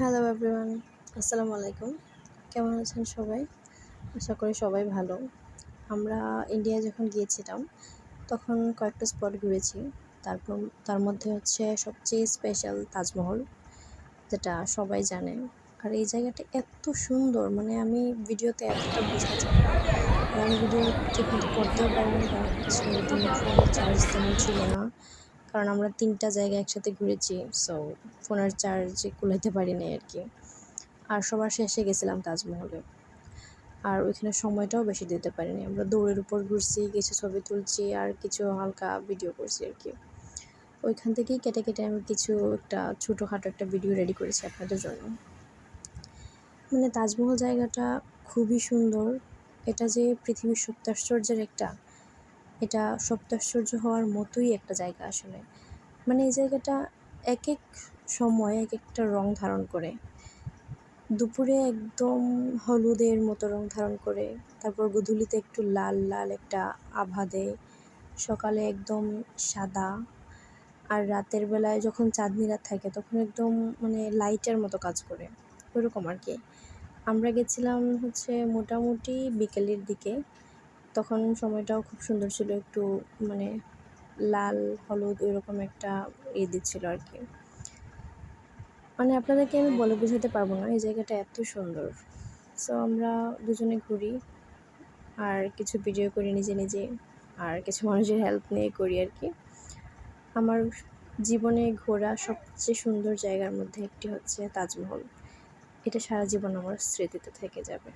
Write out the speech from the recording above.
Hello everyone আসসালামু আলাইকুম কেমন আছেন সবাই? আশা করি সবাই ভালো। আমরা ইন্ডিয়া যখন গিয়েছিলাম, তখন কয়েকটা স্পট ঘুরেছি। তারপর, তার মধ্যে হচ্ছে সবচেয়ে স্পেশাল তাজমহল, যেটা সবাই জানে। আর এই জায়গাটা এত সুন্দর মানে আমি ভিডিওতে এতটা বোঝা যায় না। আমি ভিডিও ঠিক মতো করতেও পারিনি, কারণ হচ্ছে চার্জ তেমন ছিল না। কারণ আমরা তিনটা জায়গা একসাথে ঘুরেছি সো ফোনের চার্জ কুলাইতে পারিনি আর কি। আর সবার শেষে গেছিলাম তাজমহলে। আর ওইখানে সময়টাও বেশি দিতে পারিনি। আমরা দৌড়ের উপর ঘুরছি, কিছু ছবি তুলছি আর কিছু হালকা ভিডিও করছি আর কি। ওইখান থেকেই কেটে কেটে আমি কিছু একটা ছোটোখাটো একটা ভিডিও রেডি করেছি আপনাদের জন্য। মানে তাজমহল জায়গাটা খুবই সুন্দর। এটা যে পৃথিবীর সপ্তাশ্চর্যের একটা এটা সপ্তাশ্চর্য হওয়ার মতোই একটা জায়গা আসলে। মানে এই জায়গাটা এক এক সময় এক একটা রং ধারণ করে। দুপুরে একদম হলুদের মতো রং ধারণ করে, তারপর গধূলিতে একটু লাল লাল একটা আভা দেয়, সকালে একদম সাদা, আর রাতের বেলায় যখন চাঁদনি রাত থাকে তখন একদম মানে লাইটের মতো কাজ করে, ওরকম আর কি। আমরা গেছিলাম হচ্ছে মোটামুটি বিকেলের দিকে। তখন সময়টাও খুব সুন্দর ছিল, একটু মানে লাল, হলুদ ওইরকম একটা ই দিচ্ছিল আর কি। মানে আপনাদেরকে আমি বলে বোঝাতে পারব না, এই জায়গাটা এত সুন্দর। সো আমরা দুজনে ঘুরি, আর কিছু ভিডিও করি নিজে নিজে, আর কিছু মানুষের হেল্প নিয়ে করি আর কি। আমার জীবনে ঘোরা সবচেয়ে সুন্দর জায়গার মধ্যে একটি হচ্ছে তাজমহল। এটা সারা জীবন আমার স্মৃতিতে থেকে যাবে।